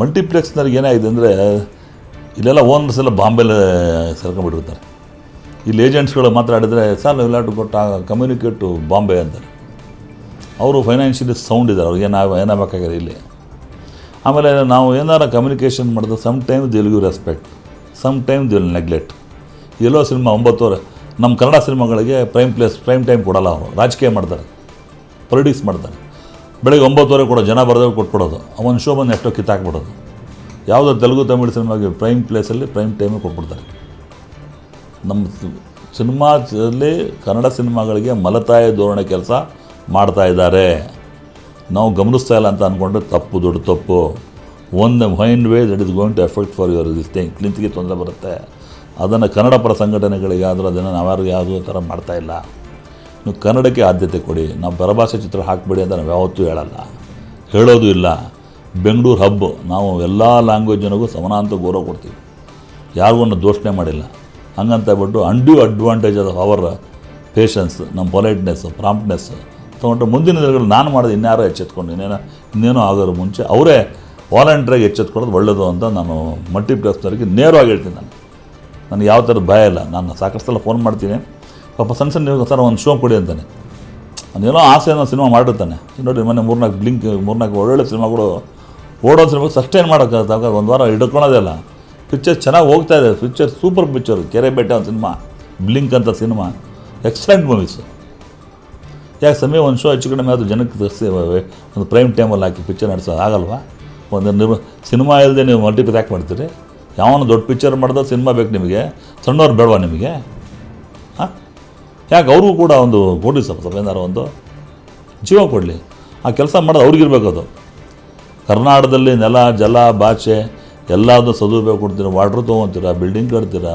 ಮಲ್ಟಿಪ್ಲೆಕ್ಸ್ನವ್ರಿಗೆ ಏನಾಗಿದೆ ಅಂದರೆ, ಇಲ್ಲೆಲ್ಲ ಓನರ್ಸ್ ಎಲ್ಲ ಬಾಂಬೆಲ್ಲ ಸೇರ್ಕೊಂಡ್ಬಿಟ್ಟಿರ್ತಾರೆ. ಇಲ್ಲಿ ಏಜೆಂಟ್ಸ್ಗಳು ಮಾತಾಡಿದರೆ ಸರ್ ಇಲ್ಲ ಟು ಕೊಟ್ಟು ಕಮ್ಯುನಿಕೇಟ್ ಟು ಬಾಂಬೆ ಅಂತಾರೆ. ಅವರು ಫೈನಾನ್ಷಿಯಲಿ ಸೌಂಡ್ ಇದ್ದಾರೆ, ಅವ್ರಿಗೆ ನಾವು ಏನಾಗಬೇಕಾಗಿದೆ ಇಲ್ಲಿ. ಆಮೇಲೆ ನಾವು ಏನಾರ ಕಮ್ಯುನಿಕೇಷನ್ ಮಾಡಿದ್ರೆ some time they'll you respect some time they'll neglect yellow cinema ಒಂಬತ್ತುವರೆ ನಮ್ಮ ಕನ್ನಡ ಸಿನಿಮಾಗಳಿಗೆ ಪ್ರೈಮ್ ಪ್ಲೇಸ್ ಪ್ರೈಮ್ ಟೈಮ್ ಕೊಡಲ್ಲ ಅವರು. ರಾಜಕೀಯ ಮಾಡ್ತಾರೆ ಪೊಲಿಟಿಕ್ಸ್ ಮಾಡ್ತಾರೆ. ಬೆಳಗ್ಗೆ ಒಂಬತ್ತುವರೆ ಕೂಡ ಜನ ಬರೆದಾಗ ಕೊಟ್ಬಿಡೋದು. ಅವನ ಶೋ ಬಂದು ಎಷ್ಟೋ ಕಿತ್ತಾಕ್ಬಿಡೋದು. ಯಾವುದೋ ತೆಲುಗು, ತಮಿಳು ಸಿನಿಮಾಗೆ ಪ್ರೈಮ್ ಪ್ಲೇಸಲ್ಲಿ ಪ್ರೈಮ್ ಟೈಮಿಗೆ ಕೊಟ್ಬಿಡ್ತಾರೆ. ನಮ್ಮ ಸಿನಿಮಾದಲ್ಲಿ ಕನ್ನಡ ಸಿನಿಮಾಗಳಿಗೆ ಮಲತಾಯ ಧೋರಣೆ ಕೆಲಸ ಮಾಡ್ತಾ ಇದ್ದಾರೆ. ನಾವು ಗಮನಿಸ್ತಾ ಇಲ್ಲ ಅಂತ ಅಂದ್ಕೊಂಡ್ರೆ ತಪ್ಪು, ದೊಡ್ಡ ತಪ್ಪು. ಒಂದು mind way that is going to effect for your thing ಕ್ಲಿಂತಿಗೆ ತೊಂದರೆ ಬರುತ್ತೆ. ಅದನ್ನು ಕನ್ನಡ ಪರ ಸಂಘಟನೆಗಳಿಗೆ ಆದರೂ ಅದನ್ನು ನಾವ್ಯಾರಿಗೂ ಯಾವುದೂ ಥರ ಮಾಡ್ತಾ ಇಲ್ಲ. ನೀವು ಕನ್ನಡಕ್ಕೆ ಆದ್ಯತೆ ಕೊಡಿ, ನಾವು ಪರಭಾಷೆ ಚಿತ್ರ ಹಾಕಬೇಡಿ ಅಂತ ನಾವು ಯಾವತ್ತೂ ಹೇಳಲ್ಲ. ಹೇಳೋದು ಇಲ್ಲ. ಬೆಂಗಳೂರು ಹಬ್ ನಾವು ಎಲ್ಲ ಲ್ಯಾಂಗ್ವೇಜ್ ಜನಗೂ ಸಮಾನಾಂತ ಗೌರವ ಕೊಡ್ತೀವಿ. ಯಾರಿಗೂ ದೋಷಣೆ ಮಾಡಿಲ್ಲ. ಹಂಗಂತ ಹೇಳ್ಬಿಟ್ಟು undue advantage of our patience ನಮ್ಮ ಪೊಲೈಟ್ನೆಸ್ ಪ್ರಾಂಪ್ಟ್ನೆಸ್ ತೊಗೊಂಡ್ರೆ ಮುಂದಿನ ದಿನಗಳು ನಾನು ಮಾಡೋದು ಇನ್ಯಾರೋ ಎಚ್ಚೆತ್ಕೊಂಡು, ಇನ್ನೇನೋ ಇನ್ನೇನೋ ಆಗೋರು ಮುಂಚೆ ಅವರೇ ವಾಲಂಟ್ರಿಯಾಗಿ ಎಚ್ಚೆತ್ಕೊಳ್ಳೋದು ಒಳ್ಳೆಯದು ಅಂತ ನಾನು ಮಲ್ಟಿಪ್ಲೆಕ್ಸ್ನವರಿಗೆ ನೇರವಾಗಿ ಹೇಳ್ತೀನಿ ನಾನು. ನನಗೆ ಯಾವ ಥರ ಭಯ ಇಲ್ಲ. ನಾನು ಸಾಕಷ್ಟು ಸಲ ಫೋನ್ ಮಾಡ್ತೀನಿ. ಪಾಪ ಸಣ್ಣ ಸಣ್ಣ ಸರ್ ಒಂದು ಶೋ ಕೊಡಿ ಅಂತಾನೆ. ಅವನೇನೋ ಅನ್ನೋ ಸಿನಿಮಾ ಮಾಡಿರ್ತಾನೆ. ನೋಡಿ ಮೊನ್ನೆ ಮೂರ್ನಾಲ್ಕು ಬ್ಲಿಂಕ್ ಮೂರ್ನಾಲ್ಕು ಒಳ್ಳೊಳ್ಳೆ ಸಿನಿಮಾಗಳು ಓಡೋ ಸಿನಿಮಾ ಸಸ್ಟೈನ್ ಮಾಡೋಕ್ಕಾಗ ಒಂದು ವಾರ ಹಿಡ್ಕೊಳೋದಿಲ್ಲ ಪಿಕ್ಚರ್ ಚೆನ್ನಾಗಿ ಹೋಗ್ತಾ ಇದೆ. ಪಿಕ್ಚರ್ ಸೂಪರ್ ಪಿಕ್ಚರ್ ಕೆರೆ ಬೇಟೆ ಒಂದು ಸಿನಿಮಾ ಬ್ಲಿಂಕ್ ಅಂತ ಸಿನಿಮಾ ಎಕ್ಸಲೆಂಟ್ ಮೂವೀಸ್ ಯಾಕೆ ಸಮಯ ಒಂದು ಶೋ ಹೆಚ್ಚು ಕಡಿಮೆ ಅದು ಜನಕ್ಕೆ ಒಂದು ಪ್ರೈಮ್ ಟೈಮಲ್ಲಿ ಹಾಕಿ ಪಿಕ್ಚರ್ ನಡೆಸೋದು ಆಗಲ್ವಾ ಒಂದು ನಿರ್ ಸಿನಿಮಾ ಇಲ್ಲದೆ ನೀವು ಮಲ್ಟಿಪ್ಲೆಕ್ಸ್ ಯಾಕೆ ಮಾಡ್ತೀರಿ? ಯಾವನು ದೊಡ್ಡ ಪಿಕ್ಚರ್ ಮಾಡಿದ್ರೆ ಸಿನಿಮಾ ಬೇಕು ನಿಮಗೆ, ಸಣ್ಣವ್ರು ಬೇಡವಾ ನಿಮಗೆ? ಯಾಕೆ ಅವ್ರಿಗೂ ಕೂಡ ಒಂದು ಕೊಡಲಿ ಸ್ವಲ್ಪ ಏನಾರು ಒಂದು ಜೀವ ಕೊಡಲಿ. ಆ ಕೆಲಸ ಮಾಡೋದು ಅವ್ರಿಗಿರ್ಬೇಕು ಅದು. ಕರ್ನಾಟಕದಲ್ಲಿ ನೆಲ, ಜಲ, ಭಾಷೆ ಎಲ್ಲದೂ ಸದುಪಯೋಗ ಕೊಡ್ತೀರಾ ವಾಟ್ರ್ ತೊಗೊತೀರಾ ಬಿಲ್ಡಿಂಗ್ ಕಟ್ತೀರಾ,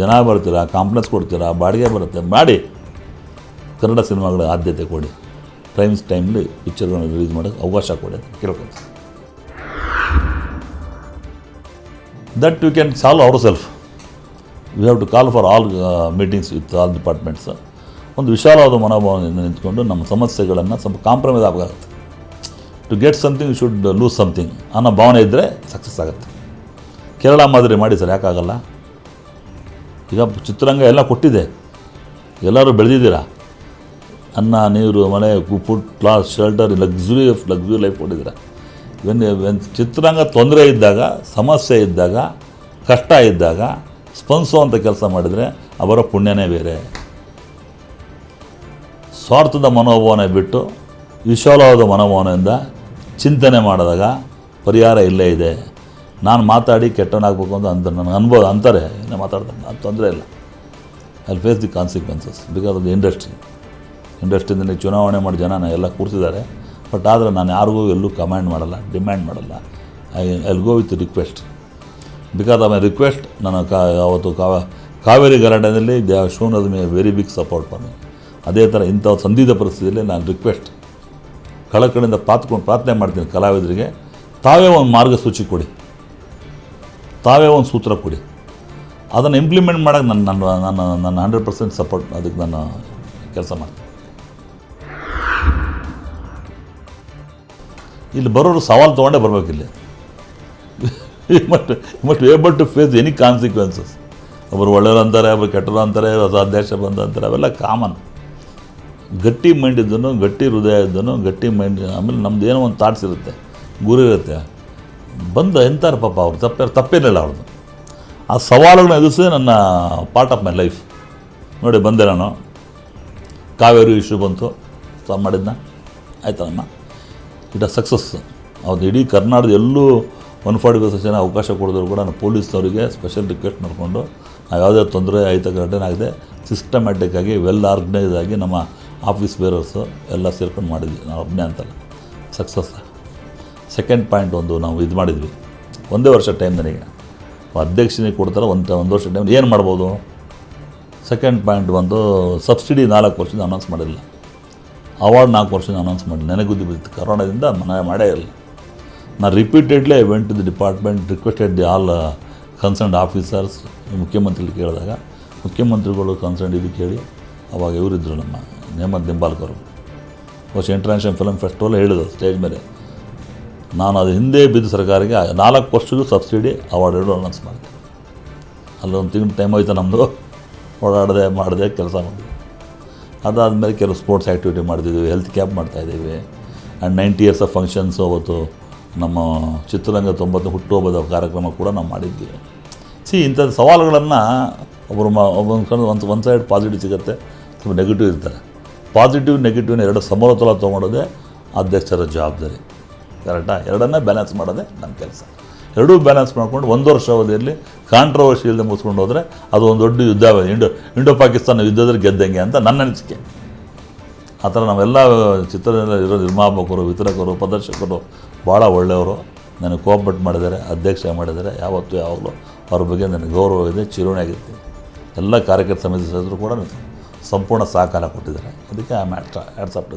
ಜನ ಬರ್ತೀರಾ ಕಾಂಪ್ಲೆಕ್ಸ್ ಕೊಡ್ತೀರಾ, ಬಾಡಿಗೆ ಬರುತ್ತೆ. ಮಾಡಿ. ಕನ್ನಡ ಸಿನಿಮಾಗಳ ಆದ್ಯತೆ ಕೊಡಿ. ಪ್ರೈಮ್ಸ್ ಟೈಮ್ಲಿ ಪಿಕ್ಚರ್ಗಳನ್ನ ರಿಲೀಸ್ ಮಾಡೋಕ್ಕೆ ಅವಕಾಶ ಕೊಡಿ ಅಂತ ಕೇಳ್ಕೊಂತ that you can solve our self we have to call for all meetings with all departments ಒಂದು ವಿಶಾಲವಾದ ಮನೋಭಾವದಿಂದ ನಿಂತ್ಕೊಂಡು ನಮ್ಮ ಸಮಸ್ಯೆಗಳನ್ನು ಸ್ವಲ್ಪ compromise ಆಗಬೇಕಾಗುತ್ತೆ. To get something you should lose something ಅನ್ನೋ ಭಾವನೆ ಇದ್ದರೆ ಸಕ್ಸಸ್ ಆಗುತ್ತೆ. ಕೇರಳ ಮಾದರಿ ಮಾಡಿ ಸರ್, ಯಾಕಾಗಲ್ಲ? ಈಗ ಚಿತ್ರರಂಗ ಎಲ್ಲ ಕೊಟ್ಟಿದೆ. ಎಲ್ಲರೂ ಬೆಳೆದಿದ್ದೀರಾ? ಅನ್ನ, ನೀರು ಮನೆ food class shelter luxury luxury life ಕೊಟ್ಟಿದ್ದೀರಾ? ವೆನ್ ವೆನ್ ಚಿತ್ರರಂಗ ತೊಂದರೆ ಇದ್ದಾಗ, ಸಮಸ್ಯೆ ಇದ್ದಾಗ, ಕಷ್ಟ ಇದ್ದಾಗ ಸ್ಪಂದಿಸುವಂಥ ಕೆಲಸ ಮಾಡಿದರೆ ಅವರ ಪುಣ್ಯನೇ ಬೇರೆ. ಸ್ವಾರ್ಥದ ಮನೋಭಾವನೆ ಬಿಟ್ಟು ವಿಶಾಲವಾದ ಮನೋಭಾವನೆಯಿಂದ ಚಿಂತನೆ ಮಾಡಿದಾಗ ಪರಿಹಾರ ಇಲ್ಲೇ ಇದೆ. ನಾನು ಮಾತಾಡಿ ಕೆಟ್ಟವನಾಗಬೇಕು ಅಂತ ಅಂತ ನನಗೆ ಅನುಭವ ಅಂತಾರೆ. ಇನ್ನೇ ಮಾತಾಡ್ತಾರೆ. ಅದು ತೊಂದರೆ ಇಲ್ಲ. I face the consequences because of the industry ಇಂಡಸ್ಟ್ರಿಯಿಂದ ಚುನಾವಣೆ ಮಾಡಿ ಜನ ಎಲ್ಲ ಕೂರ್ತಿದ್ದಾರೆ ಬಟ್ ಆದರೆ ನಾನು ಯಾರಿಗೂ ಎಲ್ಲೂ ಕಮ್ಯಾಂಡ್ ಮಾಡಲ್ಲ ಡಿಮ್ಯಾಂಡ್ ಮಾಡಲ್ಲ. I I go with request because of my request ನಾನು ಕಾ, ಅವತ್ತು ಕಾವ Kaveri ಗಲಾಟೆಯಲ್ಲಿ they have shown at me very big support for ಅದೇ ಥರ ಇಂಥ ಸಂದಿದ ಪರಿಸ್ಥಿತಿಯಲ್ಲಿ ನಾನು ರಿಕ್ವೆಸ್ಟ್ ಕಡೆಯಿಂದ ಪಾತ್ಕೊಂಡು ಪ್ರಾರ್ಥನೆ ಮಾಡ್ತೀನಿ ಕಲಾವಿದರಿಗೆ. ತಾವೇ ಒಂದು ಮಾರ್ಗಸೂಚಿ ಕೊಡಿ. ತಾವೇ ಒಂದು ಸೂತ್ರ ಕೊಡಿ. ಅದನ್ನು ಇಂಪ್ಲಿಮೆಂಟ್ ಮಾಡೋಕ್ಕೆ ನನ್ನ ನನ್ನ ನನ್ನ ನನ್ನ ಹಂಡ್ರೆಡ್ ಪರ್ಸೆಂಟ್ ಸಪೋರ್ಟ್ ಅದಕ್ಕೆ ನಾನು ಕೆಲಸ ಮಾಡ್ತೀನಿ. ಇಲ್ಲಿ ಬರೋರು ಸವಾಲು ತೊಗೊಂಡೇ ಇಲ್ಲಿ. Must must able to face any consequences ಒಬ್ಬರು ಒಳ್ಳೆಯವರು ಅಂತಾರೆ ಒಬ್ಬರು ಕೆಟ್ಟರು ಅಂತಾರೆ ಹೊಸ ಅಧ್ಯಕ್ಷ ಬಂದ ಅಂತಾರೆ, ಅವೆಲ್ಲ ಕಾಮನ್ ಗಟ್ಟಿ ಮೈಂಡ್ ಇದ್ದನು ಗಟ್ಟಿ ಹೃದಯ ಇದ್ದನು ಗಟ್ಟಿ ಮೈಂಡ್ ಆಮೇಲೆ ನಮ್ದು ಏನೋ ಒಂದು ಥಾಟ್ಸ್ ಇರುತ್ತೆ. ಗುರಿ ಇರುತ್ತೆ. ಬಂದ ಎಂತಾರೆ ಪಾಪ ಅವ್ರು ತಪ್ಪೇ ತಪ್ಪೇನಿಲ್ಲ ಅವ್ರದ್ದು ಆ ಸವಾಲುಗಳನ್ನ ಎದುರಿಸೇ ನನ್ನ ಪಾರ್ಟ್ ಆಫ್ ಮೈ ಲೈಫ್ ನೋಡಿ, ಬಂದೆ ನಾನು. ಕಾವೇರಿ ಇಶ್ಯೂ ಬಂತು. ಸಾ ಮಾಡಿದ್ನ. ಆಯ್ತಮ್ಮ ಇಟ್ ಆ ಸಕ್ಸಸ್ ಅವ್ರು ಇಡೀ ಕರ್ನಾಟಕದ ಎಲ್ಲೂ ಒನ್ ಫಾರ್ಟಿ ಫೈವ್ ಅವಕಾಶ ಕೊಡಿದ್ರು ಕೂಡ ನಾನು ಪೊಲೀಸ್ನವರಿಗೆ ಸ್ಪೆಷಲ್ ರಿಕ್ವೆಸ್ಟ್ ನೋಡಿಕೊಂಡು ನಾವು ಯಾವುದೇ ತೊಂದರೆ ಆಯ್ತ ಘಟನೆ ಆಗಿದೆ ಸಿಸ್ಟಮ್ಯಾಟಿಕ್ಕಾಗಿ ವೆಲ್ ಆರ್ಗನೈಸ್ ಆಗಿ ನಮ್ಮ ಆಫೀಸ್ ಬೇರರ್ಸು ಎಲ್ಲ ಸೇರ್ಕೊಂಡು ಮಾಡಿದ್ವಿ. ನಾವು ಒಬ್ಬನೇ ಅಂತಲ್ಲ. ಸಕ್ಸಸ್ ಸೆಕೆಂಡ್ ಪಾಯಿಂಟ್ ಒಂದು ನಾವು ಇದು ಮಾಡಿದ್ವಿ. ಒಂದೇ ವರ್ಷ ಟೈಮ್ ನನಗೆ. ಅಧ್ಯಕ್ಷನಿಗೆ ಕೊಡ್ತಾರೆ, ಒಂದು ಒಂದು ವರ್ಷ ಟೈಮ್ ಏನು ಮಾಡ್ಬೋದು? ಸೆಕೆಂಡ್ ಪಾಯಿಂಟ್ ಒಂದು ಸಬ್ಸಿಡಿ ನಾಲ್ಕು ವರ್ಷದಿಂದ ಅನೌನ್ಸ್ ಮಾಡಿಲ್ಲ ಅವಾರ್ಡ್ ನಾಲ್ಕು ವರ್ಷದಿಂದ ಅನೌನ್ಸ್ ಮಾಡಿಲ್ಲ. ನನಗೆ ಬುದ್ಧಿ ಬಿತ್ತು ಕರೋನಾದಿಂದ ಮನೆ ಮಾಡೇ ಇಲ್ಲ ನಾನು repeatedly went the department requested the all concerned officers ಮುಖ್ಯಮಂತ್ರಿಗಳು ಕೇಳಿದಾಗ, ಮುಖ್ಯಮಂತ್ರಿಗಳು ಕನ್ಸರ್ನ್ ಇದು ಕೇಳಿ, ಅವಾಗ ಇವರಿದ್ದರು ನಮ್ಮ ನೇಮದ್ ನಿಂಬಾಲ್ಕರ್ ವರ್ಷ ಇಂಟರ್ನ್ಯಾಷನಲ್ ಫಿಲಮ್ ಫೆಸ್ಟಿವಲ್ ಹೇಳಿದ್ರು ಸ್ಟೇಜ್ ಮೇಲೆ. ನಾನು ಅದು ಹಿಂದೆ ಬಿದ್ದ ಸರ್ಕಾರಿಗೆ ನಾಲ್ಕು ವರ್ಷಕ್ಕೂ ಸಬ್ಸಿಡಿ ಅವಾರ್ಡ್ ಹೇಳು ಅನೌನ್ಸ್ ಮಾಡಿದೆ. ಅಲ್ಲೊಂದು ತಿಂಗಳು ಟೈಮ್ ಹೋಯ್ತು ನಮ್ಮದು ಓಡಾಡದೆ ಮಾಡಿದೆ ಕೆಲಸ ಮಾಡಿದೆ. ಅದಾದಮೇಲೆ ಕೆಲವು ಸ್ಪೋರ್ಟ್ಸ್ ಆ್ಯಕ್ಟಿವಿಟಿ ಮಾಡ್ತಿದ್ದೀವಿ ಹೆಲ್ತ್ ಕ್ಯಾಂಪ್ ಮಾಡ್ತಾಯಿದ್ದೀವಿ and ninety years of functions ಅವತ್ತು ನಮ್ಮ ಚಿತ್ರರಂಗ ತೊಂಬತ್ತು ಹುಟ್ಟುಹಬ್ಬದ ಕಾರ್ಯಕ್ರಮ ಕೂಡ ನಾವು ಮಾಡಿದ್ವಿ. ಸಿ ಇಂಥದ್ದು ಸವಾಲುಗಳನ್ನು ಒಬ್ಬರು ಮ ಒಬ್ಬೊಂದು ಕಡೆ ಒಂದು ಒಂದು ಸೈಡ್ ಪಾಸಿಟಿವ್ ಸಿಗುತ್ತೆ, ತುಂಬ ನೆಗೆಟಿವ್ ಇರ್ತಾರೆ. ಪಾಸಿಟಿವ್ ನೆಗೆಟಿವ್ನ ಎರಡು ಸಮತೋಲ ತೊಗೊಂಡೋದೇ ಅಧ್ಯಕ್ಷರ ಜವಾಬ್ದಾರಿ. ಕರೆಕ್ಟಾ ಎರಡನ್ನ ಬ್ಯಾಲೆನ್ಸ್ ಮಾಡೋದೇ ನಮ್ಮ ಕೆಲಸ. ಎರಡೂ ಬ್ಯಾಲೆನ್ಸ್ ಮಾಡ್ಕೊಂಡು ಒಂದು ವರ್ಷ ಅವಧಿಯಲ್ಲಿ ಕಾಂಟ್ರವರ್ಷಿ ಇಲ್ಲದೆ ಮುಗಿಸ್ಕೊಂಡು ಹೋದರೆ ಅದು ಒಂದು ದೊಡ್ಡ ಯುದ್ಧ ಇಂಡೋ ಇಂಡೋ ಪಾಕಿಸ್ತಾನ ಯುದ್ಧದಲ್ಲಿ ಗೆದ್ದಂಗೆ ಅಂತ ನನ್ನ ಅನಿಸಿಕೆ. ಆ ಥರ ನಾವೆಲ್ಲ ಚಿತ್ರದಲ್ಲಿ ಇರೋ ನಿರ್ಮಾಪಕರು, ವಿತರಕರು, ಪ್ರದರ್ಶಕರು ಭಾಳ ಒಳ್ಳೆಯವರು. ನನಗೆ ಕೋಆಪರೇಟ್ ಮಾಡಿದ್ದಾರೆ, ಅಧ್ಯಕ್ಷ ಮಾಡಿದ್ದಾರೆ. ಯಾವತ್ತೂ ಯಾವಾಗಲೂ ಅವ್ರ ಬಗ್ಗೆ ನನಗೆ ಗೌರವ ಇದೆ ಚಿರೋಣಿ ಆಗಿರ್ತೀನಿ ಎಲ್ಲ ಕಾರ್ಯಕರ್ತ ಸಮಿತಿ ಸದಸ್ಯರು ಕೂಡ ಸಂಪೂರ್ಣ ಸಹಕಾರ ಕೊಟ್ಟಿದ್ದಾರೆ. ಅದಕ್ಕೆ I am hats up to